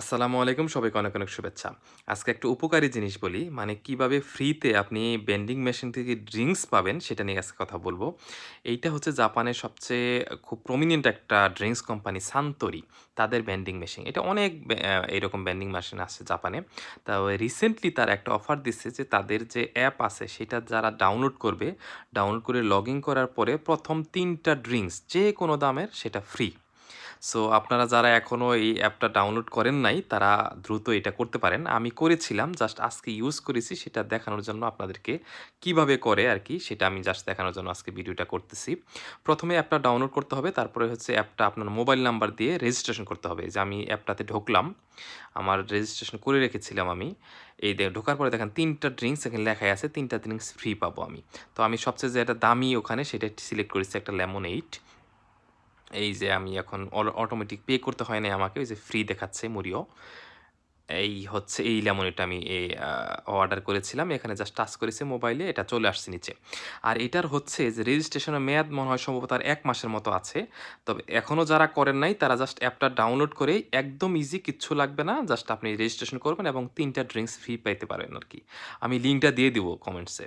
আসসালামু আলাইকুম সবাইকে অনেক অনেক শুভেচ্ছা। আজকে একটা উপকারী জিনিস বলি, মানে কীভাবে ফ্রিতে আপনি ভেন্ডিং মেশিন থেকে ড্রিঙ্কস পাবেন সেটা নিয়ে আজকে কথা বলব এইটা হচ্ছে জাপানের সবচেয়ে খুব প্রমিনেন্ট একটা ড্রিঙ্কস কোম্পানি সান্তরি তাদের ভেন্ডিং মেশিন। এটা অনেক বে অ্যা এরকম ভেন্ডিং মেশিন আছে জাপানে। তা রিসেন্টলি তার একটা অফার দিচ্ছে যে তাদের যে অ্যাপ আছে সেটা যারা ডাউনলোড করবে, ডাউনলোড করে লগ করার পরে প্রথম তিনটা ড্রিঙ্কস যে কোনো দামের সেটা ফ্রি। সো আপনারা যারা এখনও এই অ্যাপটা ডাউনলোড করেন নাই, তারা দ্রুত এটা করতে পারেন। আমি করেছিলাম, জাস্ট আজকে ইউজ করেছি সেটা দেখানোর জন্য আপনাদেরকে কীভাবে করে আর কি সেটা আমি জাস্ট দেখানোর জন্য আজকে ভিডিওটা করতেছি। প্রথমে অ্যাপটা ডাউনলোড করতে হবে, তারপরে হচ্ছে অ্যাপটা আপনার মোবাইল নাম্বার দিয়ে রেজিস্ট্রেশন করতে হবে। যে আমি অ্যাপটাতে ঢুকলাম, আমার রেজিস্ট্রেশন করে রেখেছিলাম আমি। এই ঢোকার পরে দেখেন ৩ ড্রিঙ্কস এখানে লেখাই আছে, ৩ ড্রিঙ্কস ফ্রি পাবো আমি। তো আমি সবচেয়ে যেটা দামি ওখানে সেটা সিলেক্ট করেছি একটা লেমনেইড। এই যে আমি এখন অটোমেটিক পে করতে হয় নাই আমাকে। ওই যে ফ্রি দেখাচ্ছে মুরিও। এই হচ্ছে এই লেমনেডটা আমি এই অর্ডার করেছিলাম। এখানে জাস্ট টাচ করেছি মোবাইলে, এটা চলে আসছে নিচে। আর এটার হচ্ছে যে রেজিস্ট্রেশনের মেয়াদ মনে হয় সম্ভবত আর ১ মাসের মতো আছে। তবে এখনও যারা করেন নাই তারা জাস্ট অ্যাপটা ডাউনলোড করেই একদম ইজি কিচ্ছু লাগবে না। জাস্ট আপনি রেজিস্ট্রেশন করবেন এবং ৩ ড্রিঙ্কস ফ্রি পাইতে পারেন আর কি আমি লিঙ্কটা দিয়ে দিব কমেন্টসে।